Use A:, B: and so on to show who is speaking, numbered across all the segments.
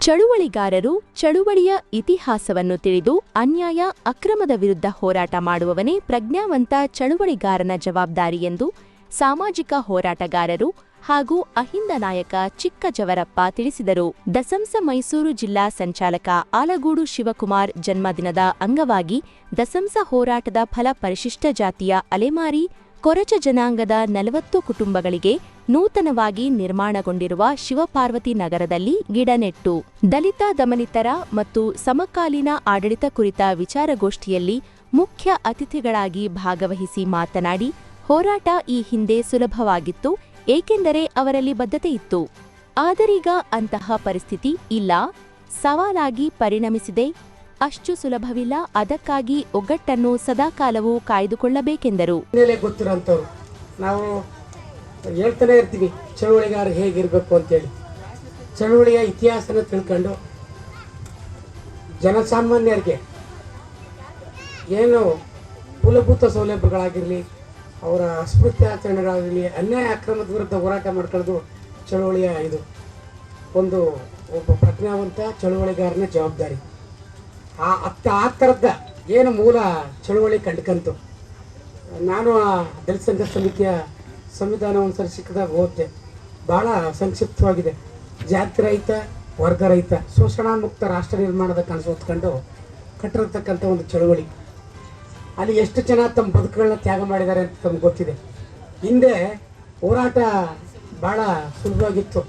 A: ಚಳುವಳಿಗಾರರು ಚಳುವಳಿಯ ಇತಿಹಾಸವನ್ನು ತಿಳಿದು ಅನ್ಯಾಯ, ಅಕ್ರಮದ ವಿರುದ್ಧ ಹೋರಾಟ ಮಾಡುವವನೇ ಪ್ರಜ್ಞಾವಂತ ಚಳುವಳಿಗಾರನ ಜವಾಬ್ದಾರಿ ಎಂದು ಸಾಮಾಜಿಕ ಹೋರಾಟಗಾರರು ಹಾಗೂ ಅಹಿಂದ ನಾಯಕ ಚಿಕ್ಕಜವರಪ್ಪ ತಿಳಿಸಿದರು. ದಸಂಸ ಮೈಸೂರು ಜಿಲ್ಲಾ ಸಂಚಾಲಕ ಆಲಗೂಡು ಶಿವಕುಮಾರ್ ಜನ್ಮದಿನದ ಅಂಗವಾಗಿ ದಸಂಸ ಹೋರಾಟದ ಫಲ ಪರಿಶಿಷ್ಟ ಜಾತಿಯ ಅಲೆಮಾರಿ ಕೊರಚ ಜನಾಂಗದ ನಲವತ್ತು ಕುಟುಂಬಗಳಿಗೆ ನೂತನವಾಗಿ ನಿರ್ಮಾಣಗೊಂಡಿರುವ ಶಿವಪಾರ್ವತಿ ನಗರದಲ್ಲಿ ಗಿಡ ನೆಟ್ಟು ದಲಿತ, ದಮನಿತರ ಮತ್ತು ಸಮಕಾಲೀನ ಆಡಳಿತ ಕುರಿತ ವಿಚಾರಗೋಷ್ಠಿಯಲ್ಲಿ ಮುಖ್ಯ ಅತಿಥಿಗಳಾಗಿ ಭಾಗವಹಿಸಿ ಮಾತನಾಡಿ, ಹೋರಾಟ ಈ ಹಿಂದೆ ಸುಲಭವಾಗಿತ್ತು, ಏಕೆಂದರೆ ಅವರಲ್ಲಿ ಬದ್ಧತೆ ಇತ್ತು. ಆದರೀಗ ಅಂತಹ ಪರಿಸ್ಥಿತಿ ಇಲ್ಲ, ಸವಾಲಾಗಿ ಪರಿಣಮಿಸಿದೆ ಅಷ್ಟು ಸುಲಭವಿಲ್ಲ, ಅದಕ್ಕಾಗಿ ಒಗ್ಗಟ್ಟನ್ನು ಸದಾಕಾಲವೂ ಕಾಯ್ದುಕೊಳ್ಳಬೇಕೆಂದರು.
B: ಗೊತ್ತಿರೋ ಗೊತ್ತಿರೋಂಥವ್ರು. ನಾವು ಹೇಳ್ತಾನೆ ಇರ್ತೀವಿ, ಚಳುವಳಿಗಾರ ಹೇಗಿರಬೇಕು ಅಂತೇಳಿ. ಚಳುವಳಿಯ ಇತಿಹಾಸನ ತಿಳ್ಕೊಂಡು ಜನಸಾಮಾನ್ಯರಿಗೆ ಏನು ಮೂಲಭೂತ ಸೌಲಭ್ಯಗಳಾಗಿರಲಿ, ಅವರ ಅಸ್ಪೃತ್ಯಾಚರಣೆಗಳಾಗಿರಲಿ ಅನ್ಯಾಯ ಅಕ್ರಮದ ವಿರುದ್ಧ ಹೋರಾಟ ಮಾಡ್ಕೊಳ್ಳೋದು ಚಳುವಳಿಯ ಇದು. ಒಂದು ಒಬ್ಬ ಪ್ರಜ್ಞಾವಂತ ಚಳುವಳಿಗಾರನ ಜವಾಬ್ದಾರಿ. ಆ ಅತ್ತ ಆ ಥರದ ಏನು ಮೂಲ ಚಳುವಳಿ ಕಂಡ್ಕಂತು. ನಾನು ಆ ದಲಿತ ಸಂಘ ಸಮಿತಿಯ ಸಂವಿಧಾನ ಒಂದ್ಸರಿ ಸಿಕ್ಕಿದಾಗ ಓದಿದೆ ಭಾಳ ಸಂಕ್ಷಿಪ್ತವಾಗಿದೆ. ಜಾತಿ ರಹಿತ ವರ್ಗ ರಹಿತ ಶೋಷಣಾಮುಕ್ತ ರಾಷ್ಟ್ರ ನಿರ್ಮಾಣದ ಕನಸು ಹೊತ್ಕೊಂಡು ಕಟ್ಟಿರತಕ್ಕಂಥ ಒಂದು ಚಳುವಳಿ. ಅಲ್ಲಿ ಎಷ್ಟು ಜನ ತಮ್ಮ ಬದುಕುಗಳನ್ನ ತ್ಯಾಗ ಮಾಡಿದ್ದಾರೆ ಅಂತ ತಮ್ಗೆ ಗೊತ್ತಿದೆ. ಹಿಂದೆ ಹೋರಾಟ ಭಾಳ ಸುಲಭವಾಗಿತ್ತು.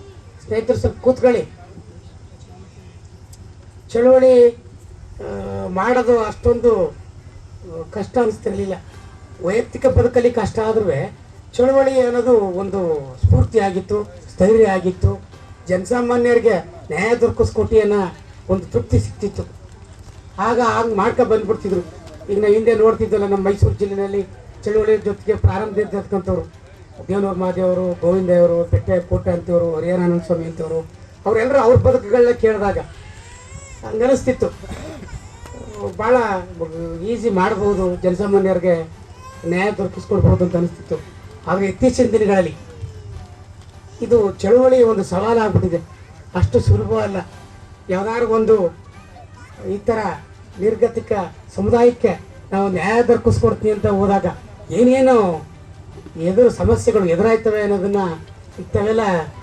B: ಸ್ನೇಹಿತರು ಸ್ವಲ್ಪ ಕೂತ್ಕೊಳ್ಳಿ. ಚಳುವಳಿ ಮಾಡೋದು ಅಷ್ಟೊಂದು ಕಷ್ಟ ಅನಿಸ್ತಿರಲಿಲ್ಲ. ವೈಯಕ್ತಿಕ ಬದುಕಲ್ಲಿ ಕಷ್ಟ ಆದ್ರೂ ಚಳುವಳಿ ಅನ್ನೋದು ಒಂದು ಸ್ಫೂರ್ತಿ ಆಗಿತ್ತು, ಸ್ಥೈರ್ಯ ಆಗಿತ್ತು. ಜನಸಾಮಾನ್ಯರಿಗೆ ನ್ಯಾಯ ದೊರಕಿಸ್ಕೊಟ್ಟಿ ಅನ್ನೋ ಒಂದು ತೃಪ್ತಿ ಸಿಕ್ತಿತ್ತು. ಆಗ ಹಂಗೆ ಮಾಡ್ಕೊ ಬಂದ್ಬಿಡ್ತಿದ್ರು. ಈಗ ನಾವು ಹಿಂದೆ ನೋಡ್ತಿದ್ದಲ್ಲ ನಮ್ಮ ಮೈಸೂರು ಜಿಲ್ಲೆಯಲ್ಲಿ ಚಳುವಳಿ ಜೊತೆಗೆ ಪ್ರಾರಂಭದಿಂದಕ್ಕಂಥವ್ರು ದೇವನೂರು ಮಹಾದೇವರು ಗೋವಿಂದವರು ಬೆಟ್ಟೆ ಕೋಟೆ ಅಂತವರು, ಹರಿಹರಾನಂದ ಸ್ವಾಮಿ ಅಂತವರು ಅವರೆಲ್ಲರೂ ಅವ್ರ ಬದುಕುಗಳನ್ನ ಕೇಳಿದಾಗ ಹಂಗನಿಸ್ತಿತ್ತು ಭಾಳ ಈಸಿ ಮಾಡ್ಬೋದು ಜನಸಾಮಾನ್ಯರಿಗೆ ನ್ಯಾಯ ದೊರಕಿಸ್ಕೊಡ್ಬೋದು ಅಂತ ಅನಿಸ್ತಿತ್ತು. ಆದರೆ ಇತ್ತೀಚಿನ ದಿನಗಳಲ್ಲಿ ಇದು ಚಳುವಳಿ ಒಂದು ಸವಾಲಾಗ್ಬಿಟ್ಟಿದೆ. ಅಷ್ಟು ಸುಲಭ ಅಲ್ಲ ಯಾವ್ದಾದ್ರು ಒಂದು ಈ ಥರ ನಿರ್ಗತಿಕ ಸಮುದಾಯಕ್ಕೆ ನಾವು ನ್ಯಾಯ ದೊರಕಿಸ್ಕೊಡ್ತೀನಿ ಅಂತ ಹೋದಾಗ ಏನೇನು ಎದುರು ಸಮಸ್ಯೆಗಳು ಎದುರಾಯ್ತವೆ ಅನ್ನೋದನ್ನ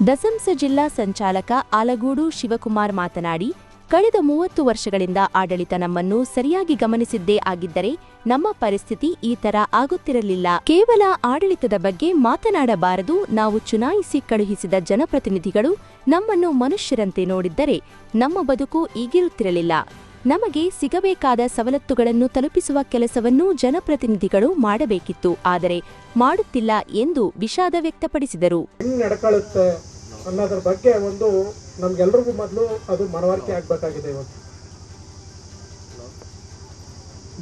A: ದಸಂಸ ಜಿಲ್ಲಾ ಸಂಚಾಲಕ ಆಲಗೂಡು ಶಿವಕುಮಾರ್ ಮಾತನಾಡಿ ಕಳೆದ ಮೂವತ್ತು ವರ್ಷಗಳಿಂದ ಆಡಳಿತ ನಮ್ಮನ್ನು ಸರಿಯಾಗಿ ಗಮನಿಸಿದ್ದೇ ಆಗಿದ್ದರೆ ನಮ್ಮ ಪರಿಸ್ಥಿತಿ ಈ ತರ ಆಗುತ್ತಿರಲಿಲ್ಲ. ಕೇವಲ ಆಡಳಿತದ ಬಗ್ಗೆ ಮಾತನಾಡಬಾರದು. ನಾವು ಚುನಾಯಿಸಿ ಕಳುಹಿಸಿದ ಜನಪ್ರತಿನಿಧಿಗಳು ನಮ್ಮನ್ನು ಮನುಷ್ಯರಂತೆ ನೋಡಿದ್ದರೆ ನಮ್ಮ ಬದುಕು ಈಗಿರುತ್ತಿರಲಿಲ್ಲ. ನಮಗೆ ಸಿಗಬೇಕಾದ ಸವಲತ್ತುಗಳನ್ನು ತಲುಪಿಸುವ ಕೆಲಸವನ್ನು ಜನಪ್ರತಿನಿಧಿಗಳು ಮಾಡಬೇಕಿತ್ತು. ಆದರೆ ಮಾಡುತ್ತಿಲ್ಲ ಎಂದು ವಿಷಾದ ವ್ಯಕ್ತಪಡಿಸಿದರು.
C: ಅನ್ನೋದ್ರ ಬಗ್ಗೆ ಒಂದು ನಮ್ಗೆಲ್ರಿಗೂ ಮೊದಲು ಅದು ಮನವರಿಕೆ ಆಗ್ಬೇಕಾಗಿದೆ ಇವತ್ತು.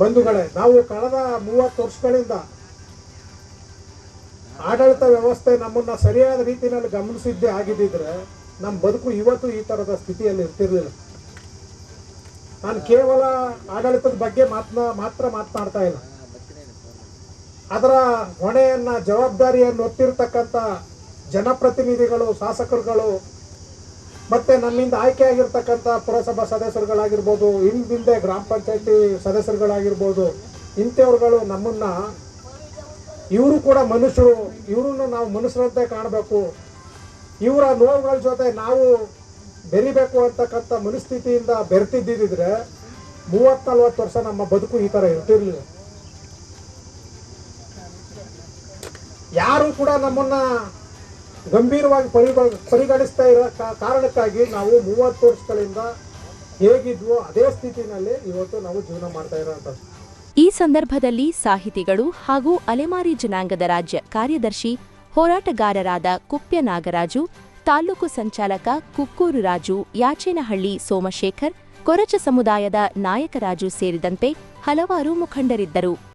C: ಬಂಧುಗಳೇ, ನಾವು ಕಳೆದ ಮೂವತ್ತು ವರ್ಷಗಳಿಂದ ಆಡಳಿತ ವ್ಯವಸ್ಥೆ ನಮ್ಮನ್ನ ಸರಿಯಾದ ರೀತಿಯಲ್ಲಿ ಗಮನಿಸಿದ್ದೇ ಆಗಿದ್ದಿದ್ರೆ ನಮ್ಮ ಬದುಕು ಇವತ್ತು ಈ ಥರದ ಸ್ಥಿತಿಯಲ್ಲಿ ಇರ್ತಿರ್ಲಿಲ್ಲ. ನಾನು ಕೇವಲ ಆಡಳಿತದ ಬಗ್ಗೆ ಮಾತನಾ, ಮಾತ್ರ ಮಾತನಾಡ್ತಾ ಇಲ್ಲ. ಅದರ ಹೊಣೆಯನ್ನ, ಜವಾಬ್ದಾರಿಯನ್ನು ಹೊತ್ತಿರ್ತಕ್ಕಂಥ ಜನಪ್ರತಿನಿಧಿಗಳು, ಶಾಸಕರುಗಳು ಮತ್ತೆ ನಮ್ಮಿಂದ ಆಯ್ಕೆಯಾಗಿರ್ತಕ್ಕಂಥ ಪುರಸಭಾ ಸದಸ್ಯರುಗಳಾಗಿರ್ಬೋದು, ಹಿಂದಿಂದೆ ಗ್ರಾಮ ಪಂಚಾಯತಿ ಸದಸ್ಯರುಗಳಾಗಿರ್ಬೋದು, ಇಂಥವ್ರುಗಳು ನಮ್ಮನ್ನ ಇವರು ಕೂಡ ಮನುಷ್ಯರು, ಇವರನ್ನು ನಾವು ಮನುಷ್ಯರಂತೆ ಕಾಣಬೇಕು. ಇವರ ನೋವುಗಳ ಜೊತೆ ನಾವು ಬೆರಿಬೇಕು ಅಂತಕ್ಕಂಥ ಮನಸ್ಥಿತಿಯಿಂದ ಬೆರೆತಿದ್ದಿದ್ರೆ ಮೂವತ್ತು ನಲ್ವತ್ತು ವರ್ಷ ನಮ್ಮ ಬದುಕು ಈ ಥರ ಇರ್ತಿರ್ಲಿಲ್ಲ. ಯಾರು ಕೂಡ ನಮ್ಮನ್ನ ಗಂಭೀರವಾಗಿ ಪರಿಗ ಪರಿಗಣಿಸ್ತಾ ಇರೋ ಕಾರಣಕ್ಕಾಗಿ ನಾವು ಮೂವತ್ತು ವರ್ಷಗಳಿಂದ ಹೇಗಿದ್ವೋ ಅದೇ ಸ್ಥಿತಿನಲ್ಲಿ ಇವತ್ತು ನಾವು ಜೀವನ ಮಾಡ್ತಾ ಇರೋಂಥದ್ದು
A: ಈ ಸಂದರ್ಭದಲ್ಲಿ ಸಾಹಿತಿಗಳು ಹಾಗೂ ಅಲೆಮಾರಿ ಜನಾಂಗದ ರಾಜ್ಯ ಕಾರ್ಯದರ್ಶಿ ಹೋರಾಟಗಾರರಾದ ಕುಪ್ಯ ನಾಗರಾಜು, ತಾಲೂಕು ಸಂಚಾಲಕ ಕುಕ್ಕೂರು ರಾಜು, ಯಾಚೇನಹಳ್ಳಿ ಸೋಮಶೇಖರ್, ಕೊರಚ ಸಮುದಾಯದ ನಾಯಕರಾಜು ಸೇರಿದಂತೆ ಹಲವಾರು ಮುಖಂಡರಿದ್ದರು.